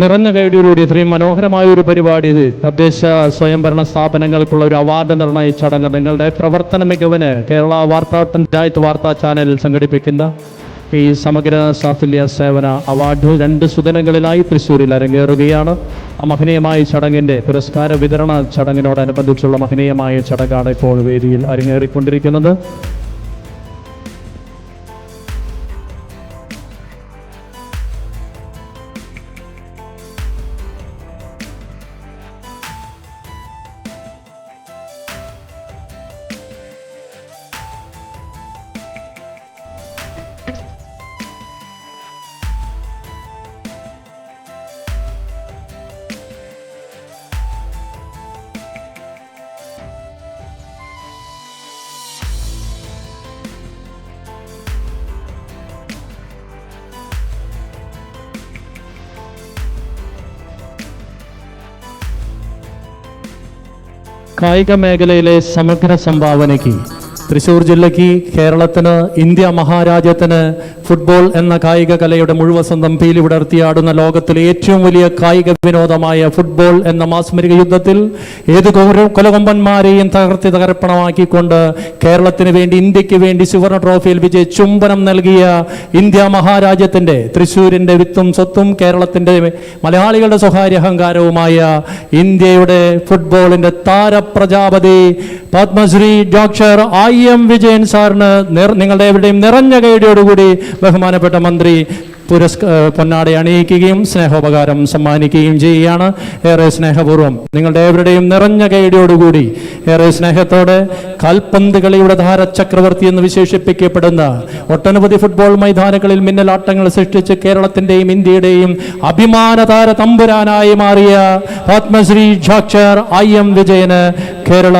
നിറഞ്ഞ കൈഡിയോടുകൂടി ഇത്രയും മനോഹരമായ ഒരു പരിപാടി ഇത്. തദ്ദേശ സ്വയംഭരണ സ്ഥാപനങ്ങൾക്കുള്ള ഒരു അവാർഡ് നിർണയ ചടങ്ങ് നിങ്ങളുടെ പ്രവർത്തന മികവിന് കേരള വാർത്താ പഞ്ചായത്ത് വാർത്താ ചാനൽ സംഘടിപ്പിക്കുന്ന ഈ സമഗ്ര സാഫല്യ സേവന അവാർഡ് രണ്ട് സുദിനങ്ങളിലായി തൃശ്ശൂരിൽ അരങ്ങേറുകയാണ്. ആ മഹനീയമായ ചടങ്ങിന്റെ പുരസ്കാര വിതരണ ചടങ്ങിനോടനുബന്ധിച്ചുള്ള മഹനീയമായ ചടങ്ങാണ് ഇപ്പോൾ വേദിയിൽ അരങ്ങേറിക്കൊണ്ടിരിക്കുന്നത്. കായിക മേഖലയിലെ സമഗ്ര സംഭാവനയ്ക്ക് തൃശ്ശൂർ ജില്ലയ്ക്ക് കേരളത്തിന് ഇന്ത്യ മഹാരാജ്യത്തിന് ഫുട്ബോൾ എന്ന കായിക കലയുടെ മുഴുവൻ സ്വന്തം പീലി വിടർത്തിയാടുന്ന ലോകത്തിലെ ഏറ്റവും വലിയ കായിക വിനോദമായ ഫുട്ബോൾ എന്ന മാസ്മരിക യുദ്ധത്തിൽ ഏത് കൊലകൊമ്പന്മാരെയും തകർത്തി തകർപ്പണമാക്കിക്കൊണ്ട് കേരളത്തിന് വേണ്ടി ഇന്ത്യയ്ക്ക് വേണ്ടി സുവർണ ട്രോഫിയിൽ വിജയ ചുംബനം നൽകിയ ഇന്ത്യ മഹാരാജ്യത്തിന്റെ തൃശ്ശൂരിന്റെ വിത്തും സ്വത്തും കേരളത്തിന്റെ മലയാളികളുടെ സ്വകാര്യ അഹങ്കാരവുമായ ഇന്ത്യയുടെ ഫുട്ബോളിന്റെ താരപ്രജാപതി Padmashri doctor I M Vijayan സാറിന് നിങ്ങളുടെ എവിടെയും നിറഞ്ഞ കൈയുടെയോടുകൂടി ബഹുമാനപ്പെട്ട മന്ത്രി പുരസ്ക ഏഹ് പൊന്നാട അണിയിക്കുകയും സ്നേഹോപകാരം സമ്മാനിക്കുകയും ചെയ്യുകയാണ്. ഏറെ സ്നേഹപൂർവം നിങ്ങളുടെ ഏവരുടെയും നിറഞ്ഞ കൈഡിയോടുകൂടി ഏറെ സ്നേഹത്തോടെ കാൽപന്ത് കളിയുടെ ധാരചക്രവർത്തി എന്ന് വിശേഷിപ്പിക്കപ്പെടുന്ന ഒട്ടനവധി ഫുട്ബോൾ മൈതാനങ്ങളിൽ മിന്നലാട്ടങ്ങൾ സൃഷ്ടിച്ച് കേരളത്തിന്റെയും ഇന്ത്യയുടെയും അഭിമാന താര തമ്പുരാനായി മാറിയ പത്മശ്രീ ജാക്ഷർ ഐ എം വിജയന് കേരള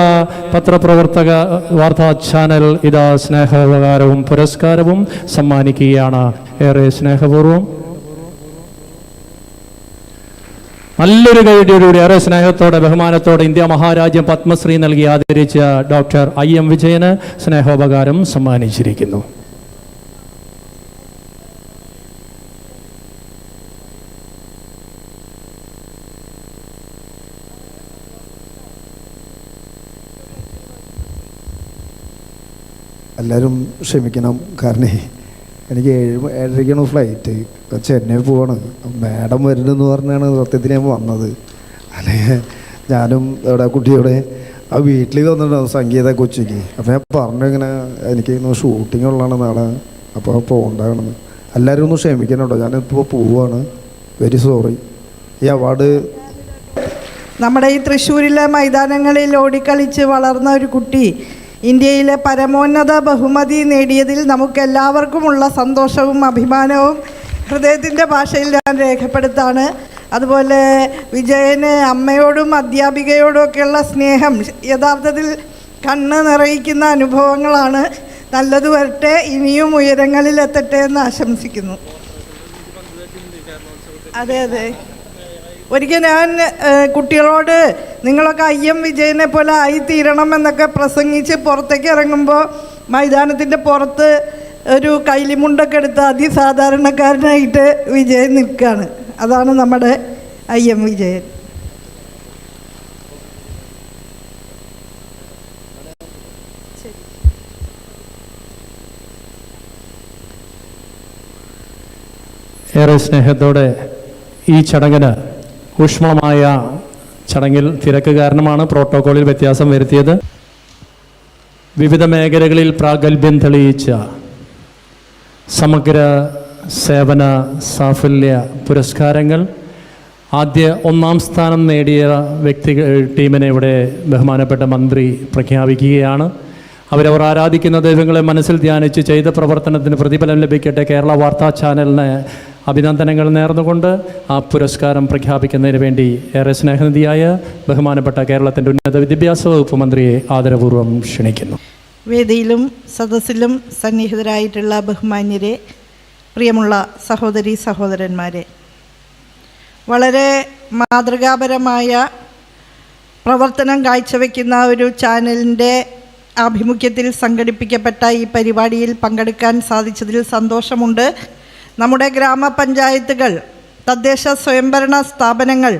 പത്രപ്രവർത്തക വാർത്താ ചാനൽ ഇതാ സ്നേഹോപകാരവും പുരസ്കാരവും സമ്മാനിക്കുകയാണ്. ഏറെ സ്നേഹപൂർവം. നല്ലൊരു കൈഡിയോടുകൂടി ഏറെ സ്നേഹത്തോടെ ബഹുമാനത്തോടെ ഇന്ത്യ മഹാരാജ്യം പത്മശ്രീ നൽകി ആദരിച്ച ഡോക്ടർ ഐ എം വിജയന് സ്നേഹോപകാരം സമ്മാനിച്ചിരിക്കുന്നു. എല്ലാവരും ക്ഷമിക്കണം കാരണം എനിക്ക് ഏഴ് ഏഴരയ്ക്കാണ് ഫ്ലൈറ്റ് ചെന്നൈ പോവാണ്. മാഡം വരുന്നെന്ന് പറഞ്ഞാണ് സത്യത്തിൽ ഞാൻ വന്നത്. അല്ലെ? ഞാനും ഇവിടെ കുട്ടിയോടെ ആ വീട്ടിൽ വന്നിട്ടുണ്ടാവും സംഗീത കൊച്ചിക്ക്. അപ്പോൾ ഞാൻ പറഞ്ഞു ഇങ്ങനെ എനിക്ക് ഇന്ന് ഷൂട്ടിംഗ് ഉള്ളതാണ് നാളെ. അപ്പോൾ പോകണ്ടാണെന്ന്. എല്ലാവരും ഒന്ന് ക്ഷമിക്കണം കേട്ടോ ഞാനിപ്പോൾ പോവാണ്. വെരി സോറി ഈ അവാർഡ് നമ്മുടെ ഈ തൃശ്ശൂരിലെ മൈതാനങ്ങളിൽ ഓടിക്കളിച്ച് വളർന്ന ഒരു കുട്ടി ഇന്ത്യയിലെ പരമോന്നത ബഹുമതി നേടിയതിൽ നമുക്കെല്ലാവർക്കുമുള്ള സന്തോഷവും അഭിമാനവും ഹൃദയത്തിന്റെ ഭാഷയിൽ ഞാൻ രേഖപ്പെടുത്താണ്. അതുപോലെ വിജയന് അമ്മയോടും അധ്യാപികയോടും ഒക്കെയുള്ള സ്നേഹം യഥാർത്ഥത്തിൽ കണ്ണ് നിറയിക്കുന്ന അനുഭവങ്ങളാണ്. നല്ലത് വരട്ടെ ഇനിയും ഉയരങ്ങളിൽ എത്തട്ടെ എന്ന് ആശംസിക്കുന്നു. അതെ അതെ. ഒരിക്കൽ ഞാൻ കുട്ടികളോട് നിങ്ങളൊക്കെ അയ്യം വിജയനെ പോലെ ആയിത്തീരണം എന്നൊക്കെ പ്രസംഗിച്ച് പുറത്തേക്ക് ഇറങ്ങുമ്പോൾ മൈതാനത്തിന്റെ പുറത്ത് ഒരു കൈലിമുണ്ടൊക്കെ എടുത്ത് അതിസാധാരണക്കാരനായിട്ട് വിജയൻ നിൽക്കുകയാണ് അതാണ് നമ്മുടെ എം വിജയൻ. ഏറെ സ്നേഹത്തോടെ ഈ ചടങ്ങിന് ഊഷ്മളമായ ചടങ്ങിൽ തിരക്ക് കാരണമാണ് പ്രോട്ടോകോളിൽ വ്യത്യാസം വരുത്തിയത്. വിവിധ മേഖലകളിൽ പ്രാഗൽഭ്യം തെളിയിച്ച സമഗ്ര സേവന സാഫല്യ പുരസ്കാരങ്ങൾ. ആദ്യ ഒന്നാം സ്ഥാനം നേടിയ വ്യക്തി ടീമിനെ ഇവിടെ ബഹുമാനപ്പെട്ട മന്ത്രി പ്രഖ്യാപിക്കുകയാണ്. അവരവർ ആരാധിക്കുന്ന ദൈവങ്ങളെ മനസ്സിൽ ധ്യാനിച്ച് ചെയ്ത പ്രവർത്തനത്തിന് പ്രതിഫലം ലഭിക്കട്ടെ കേരള വാർത്താ ചാനലിന് അഭിനന്ദനങ്ങൾ നേർന്നുകൊണ്ട് ആ പുരസ്കാരം പ്രഖ്യാപിക്കുന്നതിന് വേണ്ടി ഏറെ സ്നേഹനിധിയായ ബഹുമാനപ്പെട്ട കേരളത്തിന്റെ ഉന്നത വിദ്യാഭ്യാസ വകുപ്പ് മന്ത്രിയെ ആദരപൂർവം ക്ഷണിക്കുന്നു. വേദിയിലും സദസ്സിലും സന്നിഹിതരായിട്ടുള്ള ബഹുമാന്യരെ പ്രിയമുള്ള സഹോദരി സഹോദരന്മാരെ വളരെ മാതൃകാപരമായ പ്രവർത്തനം കാഴ്ചവെക്കുന്ന ഒരു ചാനലിന്റെ ആഭിമുഖ്യത്തിൽ സംഘടിപ്പിക്കപ്പെട്ട ഈ പരിപാടിയിൽ പങ്കെടുക്കാൻ സാധിച്ചതിൽ സന്തോഷമുണ്ട്. നമ്മുടെ ഗ്രാമപഞ്ചായത്തുകൾ തദ്ദേശ സ്വയംഭരണ സ്ഥാപനങ്ങൾ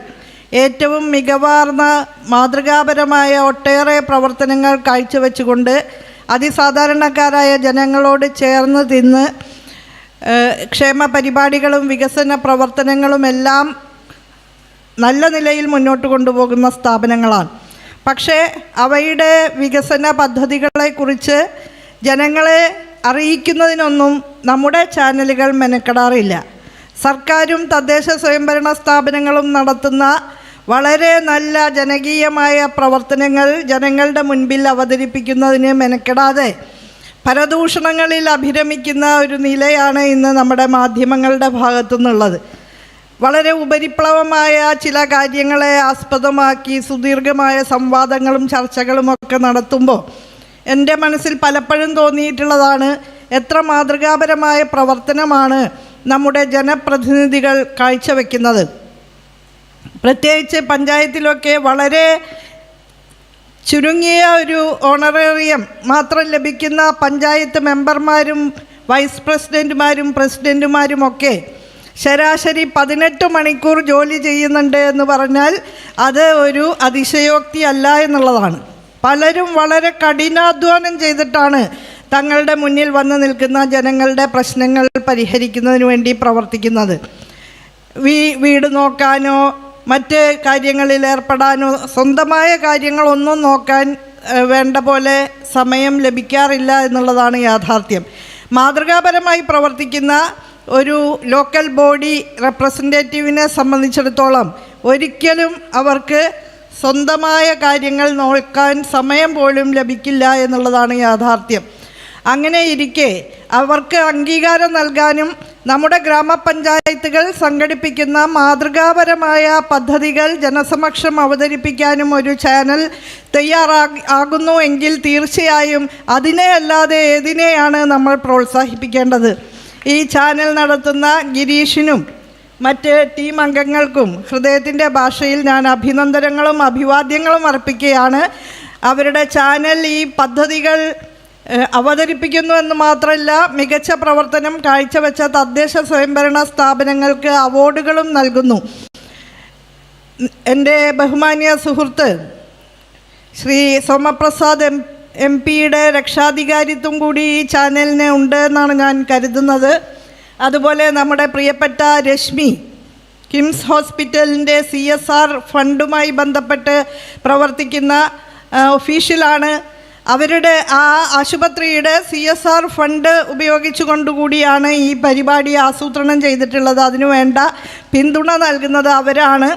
ഏറ്റവും മികവാർന്ന മാതൃകാപരമായ ഒട്ടേറെ പ്രവർത്തനങ്ങൾ കാഴ്ചവെച്ചുകൊണ്ട് അതിസാധാരണക്കാരായ ജനങ്ങളോട് ചേർന്ന് തിന്ന് ക്ഷേമ പരിപാടികളും വികസന പ്രവർത്തനങ്ങളുമെല്ലാം നല്ല നിലയിൽ മുന്നോട്ട് കൊണ്ടുപോകുന്ന സ്ഥാപനങ്ങളാണ്. പക്ഷേ അവയുടെ വികസന പദ്ധതികളെക്കുറിച്ച് ജനങ്ങളെ അറിയിക്കുന്നതിനൊന്നും നമ്മുടെ ചാനലുകൾ മെനക്കെടാറില്ല. സർക്കാരും തദ്ദേശ സ്വയംഭരണ സ്ഥാപനങ്ങളും നടത്തുന്ന വളരെ നല്ല ജനകീയമായ പ്രവർത്തനങ്ങൾ ജനങ്ങളുടെ മുൻപിൽ അവതരിപ്പിക്കുന്നതിന് മെനക്കെടാതെ പരദൂഷണങ്ങളിൽ അഭിരമിക്കുന്ന ഒരു നിലയാണ് ഇന്ന് നമ്മുടെ മാധ്യമങ്ങളുടെ ഭാഗത്തു നിന്നുള്ളത് വളരെ ഉപരിപ്ലവമായ ചില കാര്യങ്ങളെ ആസ്പദമാക്കി സുദീർഘമായ സംവാദങ്ങളും ചർച്ചകളും ഒക്കെ നടത്തുമ്പോൾ എന്റെ മനസ്സിൽ പലപ്പോഴും തോന്നിയിട്ടുള്ളതാണ് എത്ര മാതൃകാപരമായ പ്രവർത്തനമാണ് നമ്മുടെ ജനപ്രതിനിധികൾ കാഴ്ചവെക്കുന്നത്. പ്രത്യേകിച്ച് പഞ്ചായത്തിലൊക്കെ വളരെ ചുരുങ്ങിയ ഒരു ഓണറേറിയം മാത്രം ലഭിക്കുന്ന പഞ്ചായത്ത് മെമ്പർമാരും വൈസ് പ്രസിഡന്റുമാരും പ്രസിഡന്റുമാരുമൊക്കെ ശരാശരി പതിനെട്ട് മണിക്കൂർ ജോലി ചെയ്യുന്നുണ്ട് എന്ന് പറഞ്ഞാൽ അത് ഒരു അതിശയോക്തി അല്ല എന്നുള്ളതാണ്. പലരും വളരെ കഠിനാധ്വാനം ചെയ്തിട്ടാണ് തങ്ങളുടെ മുന്നിൽ വന്ന് നിൽക്കുന്ന ജനങ്ങളുടെ പ്രശ്നങ്ങൾ പരിഹരിക്കുന്നതിന് വേണ്ടി പ്രവർത്തിക്കുന്നത്. വീ വീട് നോക്കാനോ മറ്റ് കാര്യങ്ങളിൽ ഏർപ്പെടാനോ സ്വന്തമായ കാര്യങ്ങളൊന്നും നോക്കാൻ വേണ്ട പോലെ സമയം ലഭിക്കാറില്ല എന്നുള്ളതാണ് യാഥാർത്ഥ്യം. മാതൃകാപരമായി പ്രവർത്തിക്കുന്ന ഒരു ലോക്കൽ ബോഡി റെപ്രസെന്റേറ്റീവിനെ സംബന്ധിച്ചിടത്തോളം ഒരിക്കലും അവർക്ക് സ്വന്തമായ കാര്യങ്ങൾ നോക്കാൻ സമയം പോലും ലഭിക്കില്ല എന്നുള്ളതാണ് യാഥാർത്ഥ്യം. അങ്ങനെ ഇരിക്കെ അവർക്ക് അംഗീകാരം നൽകാനും നമ്മുടെ ഗ്രാമപഞ്ചായത്തുകൾ സംഘടിപ്പിക്കുന്ന മാതൃകാപരമായ പദ്ധതികൾ ജനസമക്ഷം അവതരിപ്പിക്കാനും ഒരു ചാനൽ തയ്യാറാ ആകുന്നു എങ്കിൽ തീർച്ചയായും അതിനെ അല്ലാതെ ഏതിനെയാണ് നമ്മൾ പ്രോത്സാഹിപ്പിക്കേണ്ടത്? ഈ ചാനൽ നടത്തുന്ന ഗിരീഷിനും മറ്റ് ടീം അംഗങ്ങൾക്കും ഹൃദയത്തിന്റെ ഭാഷയിൽ ഞാൻ അഭിനന്ദനങ്ങളും അഭിവാദ്യങ്ങളും അർപ്പിക്കുകയാണ്. അവരുടെ ചാനൽ ഈ പദ്ധതികൾ അവതരിപ്പിക്കുന്നു എന്ന് മാത്രമല്ല മികച്ച പ്രവർത്തനം കാഴ്ചവെച്ച തദ്ദേശ സ്വയംഭരണ സ്ഥാപനങ്ങൾക്ക് അവാർഡുകളും നൽകുന്നു. എന്റെ ബഹുമാനിയ സുഹൃത്ത് ശ്രീ സോമപ്രസാദ് എം എം പിയുടെ രക്ഷാധികാരിത്വം കൂടി ഈ ചാനലിന് ഉണ്ട് എന്നാണ് ഞാൻ കരുതുന്നത്. അതുപോലെ നമ്മുടെ പ്രിയപ്പെട്ട രശ്മി കിംസ് ഹോസ്പിറ്റലിന്റെ സി എസ് ആർ ഫണ്ടുമായി ബന്ധപ്പെട്ട് പ്രവർത്തിക്കുന്ന ഒഫീഷ്യലാണ്. അവരുടെ ആ ആശുപത്രിയുടെ സി എസ് ആർ ഫണ്ട് ഉപയോഗിച്ചുകൊണ്ടുകൂടിയാണ് ഈ പരിപാടി ആസൂത്രണം ചെയ്തിട്ടുള്ളത്. അതിനു വേണ്ട പിന്തുണ നൽകുന്നത് അവരാണ്.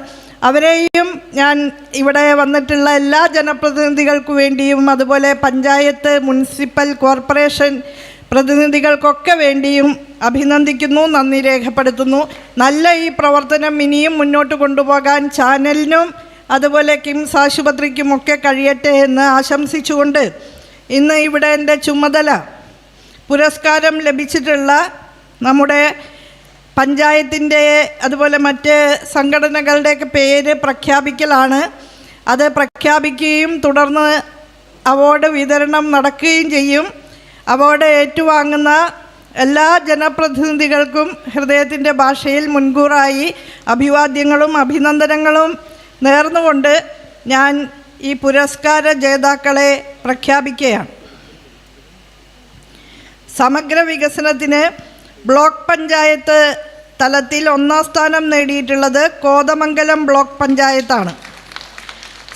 അവരെയും ഞാൻ ഇവിടെ വന്നിട്ടുള്ള എല്ലാ ജനപ്രതിനിധികൾക്കു വേണ്ടിയും അതുപോലെ പഞ്ചായത്ത് മുനിസിപ്പൽ കോർപ്പറേഷൻ പ്രതിനിധികൾക്കൊക്കെ വേണ്ടിയും അഭിനന്ദിക്കുന്നു നന്ദി രേഖപ്പെടുത്തുന്നു. നല്ല ഈ പ്രവർത്തനം ഇനിയും മുന്നോട്ട് കൊണ്ടുപോകാൻ ചാനലിനും അതുപോലെ കിംസ് ആശുപത്രിക്കുമൊക്കെ കഴിയട്ടെ എന്ന് ആശംസിച്ചുകൊണ്ട് ഇന്ന് ഇവിടെ എന്റെ ചുമതല പുരസ്കാരം ലഭിച്ചിട്ടുള്ള നമ്മുടെ പഞ്ചായത്തിന്റെ അതുപോലെ മറ്റ് സംഘടനകളുടെയൊക്കെ പേര് പ്രഖ്യാപിക്കലാണ്. അത് പ്രഖ്യാപിക്കുകയും തുടർന്ന് അവാർഡ് വിതരണം നടക്കുകയും ചെയ്യും. അവാർഡ് ഏറ്റുവാങ്ങുന്ന എല്ലാ ജനപ്രതിനിധികൾക്കും ഹൃദയത്തിന്റെ ഭാഷയിൽ മുൻകൂറായി അഭിവാദ്യങ്ങളും അഭിനന്ദനങ്ങളും നേർന്നുകൊണ്ട് ഞാൻ ഈ പുരസ്കാര ജേതാക്കളെ പ്രഖ്യാപിക്കുകയാണ്. സമഗ്ര വികസനത്തിന് ബ്ലോക്ക് പഞ്ചായത്ത് തലത്തിൽ ഒന്നാം സ്ഥാനം നേടിയിട്ടുള്ളത് കോതമംഗലം ബ്ലോക്ക് പഞ്ചായത്താണ്.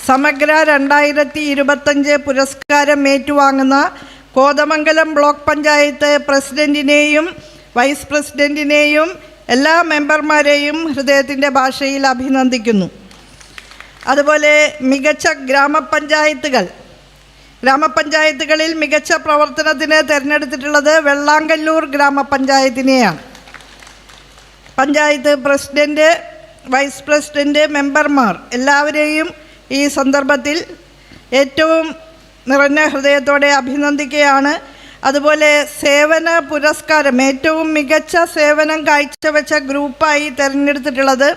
സമഗ്ര രണ്ടായിരത്തി ഇരുപത്തഞ്ച് പുരസ്കാരം ഏറ്റുവാങ്ങുന്ന കോതമംഗലം ബ്ലോക്ക് പഞ്ചായത്ത് പ്രസിഡന്റിനെയും വൈസ് പ്രസിഡന്റിനെയും എല്ലാ മെമ്പർമാരെയും ഹൃദയത്തിന്റെ ഭാഷയിൽ അഭിനന്ദിക്കുന്നു. അതുപോലെ മികച്ച ഗ്രാമപഞ്ചായത്തുകൾ. ഗ്രാമപഞ്ചായത്തുകളിൽ മികച്ച പ്രവർത്തനത്തിന് തിരഞ്ഞെടുത്തിട്ടുള്ളത് വെള്ളാങ്കല്ലൂർ ഗ്രാമപഞ്ചായത്തിനെയാണ്. പഞ്ചായത്ത് പ്രസിഡന്റ് വൈസ് പ്രസിഡന്റ് മെമ്പർമാർ എല്ലാവരെയും ഈ സന്ദർഭത്തിൽ ഏറ്റവും നിറഞ്ഞ ഹൃദയത്തോടെ അഭിനന്ദിക്കുകയാണ്. അതുപോലെ സേവന പുരസ്കാരം ഏറ്റവും മികച്ച സേവനം കാഴ്ചവെച്ച ഗ്രൂപ്പായി തിരഞ്ഞെടുത്തിട്ടുള്ളത്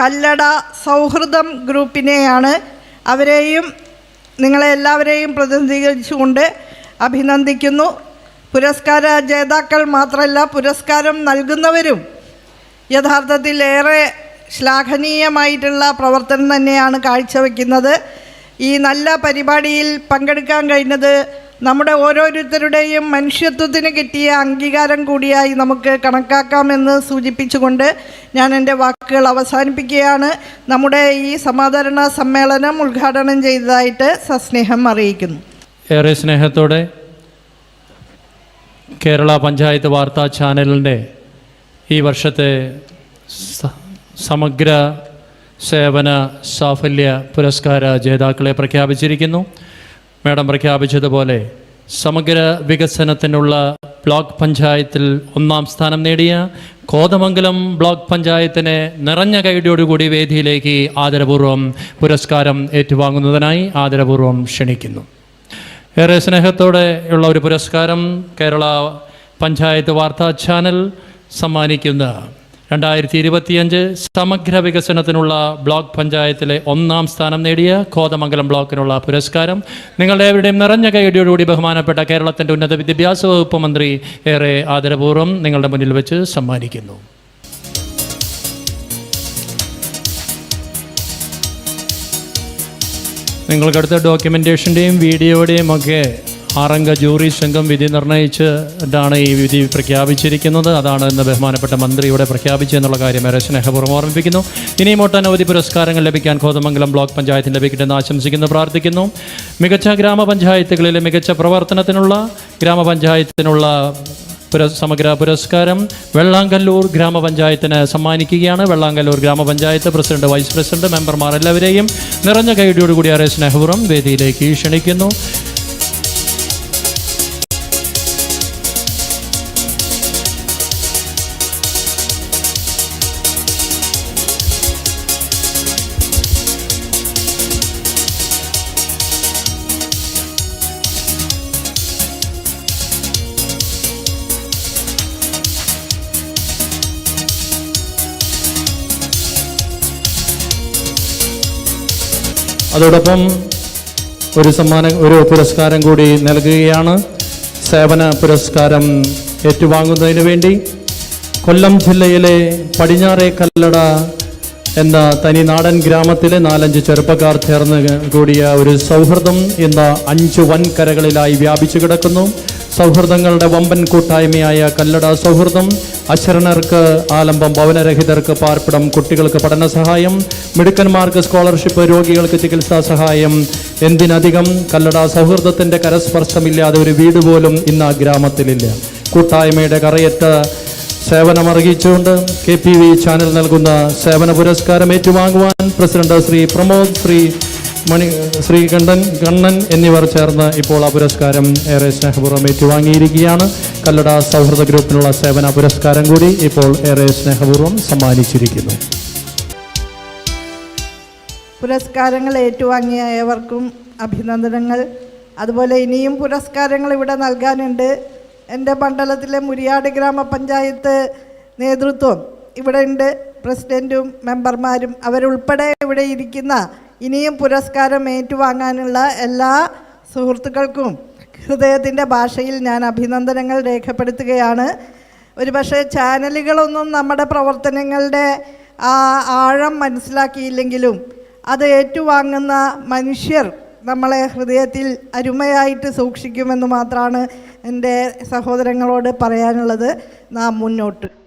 കല്ലട സൗഹൃദം ഗ്രൂപ്പിനെയാണ്. അവരെയും നിങ്ങളെ എല്ലാവരെയും പ്രതിനിധീകരിച്ചുകൊണ്ട് അഭിനന്ദിക്കുന്നു. പുരസ്കാര ജേതാക്കൾ മാത്രമല്ല പുരസ്കാരം നൽകുന്നവരും യഥാർത്ഥത്തിൽ ഏറെ ശ്ലാഘനീയമായിട്ടുള്ള പ്രവർത്തനം തന്നെയാണ് കാഴ്ചവെക്കുന്നത്. ഈ നല്ല പരിപാടിയിൽ പങ്കെടുക്കാൻ കഴിഞ്ഞത് നമ്മുടെ ഓരോരുത്തരുടെയും മനുഷ്യത്വത്തിന് കിട്ടിയ അംഗീകാരം കൂടിയായി നമുക്ക് കണക്കാക്കാമെന്ന് സൂചിപ്പിച്ചുകൊണ്ട് ഞാൻ എന്റെ വാക്കുകൾ അവസാനിപ്പിക്കുകയാണ്. നമ്മുടെ ഈ സമാധാന സമ്മേളനം ഉദ്ഘാടനം ചെയ്തതായിട്ട് സസ്നേഹം അറിയിക്കുന്നു. ഏറെ സ്നേഹത്തോടെ കേരള പഞ്ചായത്ത് വാർത്താ ചാനലിന്റെ ഈ വർഷത്തെ സമഗ്ര സേവന സാഫല്യ പുരസ്കാര ജേതാക്കളെ പ്രഖ്യാപിച്ചിരിക്കുന്നു. മാഡം പ്രഖ്യാപിച്ചതുപോലെ സമഗ്ര വികസനത്തിനുള്ള ബ്ലോക്ക് പഞ്ചായത്തിൽ ഒന്നാം സ്ഥാനം നേടിയ കോതമംഗലം ബ്ലോക്ക് പഞ്ചായത്തിനെ നിറഞ്ഞ കൈയോടുകൂടി വേദിയിലേക്ക് ആദരപൂർവം പുരസ്കാരം ഏറ്റുവാങ്ങുന്നതിനായി ആദരപൂർവം ക്ഷണിക്കുന്നു. ഏറെ സ്നേഹത്തോടെ ഉള്ള ഒരു പുരസ്കാരം കേരള പഞ്ചായത്ത് വാർത്താ ചാനൽ സമ്മാനിക്കുന്ന രണ്ടായിരത്തി ഇരുപത്തിയഞ്ച് സമഗ്ര വികസനത്തിനുള്ള ബ്ലോക്ക് പഞ്ചായത്തിലെ ഒന്നാം സ്ഥാനം നേടിയ കോതമംഗലം ബ്ലോക്കിനുള്ള പുരസ്കാരം നിങ്ങളുടെ എവരുടെയും നിറഞ്ഞ കൈയടിയോടുകൂടി ബഹുമാനപ്പെട്ട കേരളത്തിന്റെ ഉന്നത വിദ്യാഭ്യാസ വകുപ്പ് മന്ത്രി ഏറെ ആദരപൂർവം നിങ്ങളുടെ മുന്നിൽ വെച്ച് സമ്മാനിക്കുന്നു. നിങ്ങൾക്കടുത്ത ഡോക്യുമെന്റേഷന്റെയും വീഡിയോയുടെയും ഒക്കെ ആറംഗ ജൂറി സംഘം വിധി നിർണയിച്ചിട്ടാണ് ഈ വിധി പ്രഖ്യാപിച്ചിരിക്കുന്നത്. അതാണ് ഇന്ന് ബഹുമാനപ്പെട്ട മന്ത്രി ഇവിടെ പ്രഖ്യാപിച്ചെന്നുള്ള കാര്യം ഏറെ സ്നേഹപൂർവം ഓർമ്മിപ്പിക്കുന്നു. ഇനിയും ഒട്ടനവധി പുരസ്കാരങ്ങൾ ലഭിക്കാൻ കോതമംഗലം ബ്ലോക്ക് പഞ്ചായത്തിന് ലഭിക്കട്ടെന്ന് ആശംസിക്കുന്നു പ്രാർത്ഥിക്കുന്നു. മികച്ച ഗ്രാമപഞ്ചായത്തുകളിലെ മികച്ച പ്രവർത്തനത്തിനുള്ള ഗ്രാമപഞ്ചായത്തിനുള്ള പുര സമഗ്ര പുരസ്കാരം വെള്ളാങ്കല്ലൂർ ഗ്രാമപഞ്ചായത്തിന് സമ്മാനിക്കുകയാണ്. വെള്ളാങ്കല്ലൂർ ഗ്രാമപഞ്ചായത്ത് പ്രസിഡന്റ് വൈസ് പ്രസിഡന്റ് മെമ്പർമാർ എല്ലാവരെയും നിറഞ്ഞ കൈയോടുകൂടി അറേ സ്നേഹപുറം വേദിയിലേക്ക് ക്ഷണിക്കുന്നു. അതോടൊപ്പം ഒരു സമ്മാനം ഒരു പുരസ്കാരം കൂടി നൽകുകയാണ്. സേവന പുരസ്കാരം ഏറ്റുവാങ്ങുന്നതിന് വേണ്ടി കൊല്ലം ജില്ലയിലെ പടിഞ്ഞാറേ കല്ലട എന്ന തനി നാടൻ ഗ്രാമത്തിലെ നാലഞ്ച് ചെറുപ്പക്കാർ ചേർന്ന് കൂടിയ ഒരു സൗഹൃദം എന്ന അഞ്ച് വൻകരകളിലായി വ്യാപിച്ചു കിടക്കുന്നു. സൗഹൃദങ്ങളുടെ വമ്പൻ കൂട്ടായ്മയായ കല്ലട സൗഹൃദം അശരണർക്ക് ആലംബം ഭവനരഹിതർക്ക് പാർപ്പിടം കുട്ടികൾക്ക് പഠന സഹായം മിടുക്കന്മാർക്ക് സ്കോളർഷിപ്പ് രോഗികൾക്ക് ചികിത്സാ സഹായം. എന്തിനധികം കല്ലട സൗഹൃദത്തിന്റെ കരസ്പർശമില്ലാതെ ഒരു വീട് പോലും ഇന്ന് ആ ഗ്രാമത്തിലില്ല. കൂട്ടായ്മയുടെ കറയറ്റ സേവനമറിയിച്ചുകൊണ്ട് കെ പി വി ചാനൽ നൽകുന്ന സേവന പുരസ്കാരം ഏറ്റുവാങ്ങുവാൻ പ്രസിഡന്റ് ശ്രീ പ്രമോദ് ശ്രീ മണി ശ്രീകണ്ഠൻ കണ്ണൻ എന്നിവർ ചേർന്ന് ഇപ്പോൾ ആ പുരസ്കാരം ഏറെ സ്നേഹപൂർവം ഏറ്റുവാങ്ങിയിരിക്കുകയാണ് കല്ലട സൗഹൃദ ഗ്രൂപ്പിനുള്ള സേവന പുരസ്കാരം കൂടി ഇപ്പോൾ ഏറെ സ്നേഹപൂർവം സമ്മാനിച്ചിരിക്കുന്നു. പുരസ്കാരങ്ങൾ ഏറ്റുവാങ്ങിയ ഏവർക്കും അഭിനന്ദനങ്ങൾ. അതുപോലെ ഇനിയും പുരസ്കാരങ്ങൾ ഇവിടെ നൽകാനുണ്ട്. എന്റെ മണ്ഡലത്തിലെ മുരിയാട് ഗ്രാമപഞ്ചായത്ത് നേതൃത്വം ഇവിടെ ഉണ്ട് പ്രസിഡന്റും മെമ്പർമാരും അവരുൾപ്പെടെ ഇവിടെ ഇരിക്കുന്ന ഇനിയും പുരസ്കാരം ഏറ്റുവാങ്ങാനുള്ള എല്ലാ സുഹൃത്തുക്കൾക്കും ഹൃദയത്തിന്റെ ഭാഷയിൽ ഞാൻ അഭിനന്ദനങ്ങൾ രേഖപ്പെടുത്തുകയാണ്. ഒരുപക്ഷെ ചാനലുകളൊന്നും നമ്മുടെ പ്രവർത്തനങ്ങളുടെ ആ ആഴം മനസ്സിലാക്കിയില്ലെങ്കിലും അത് ഏറ്റുവാങ്ങുന്ന മനുഷ്യർ നമ്മളെ ഹൃദയത്തിൽ അരുമയായിട്ട് സൂക്ഷിക്കുമെന്ന് മാത്രമാണ് എന്റെ സഹോദരങ്ങളോട് പറയാനുള്ളത്. നാം മുന്നോട്ട്.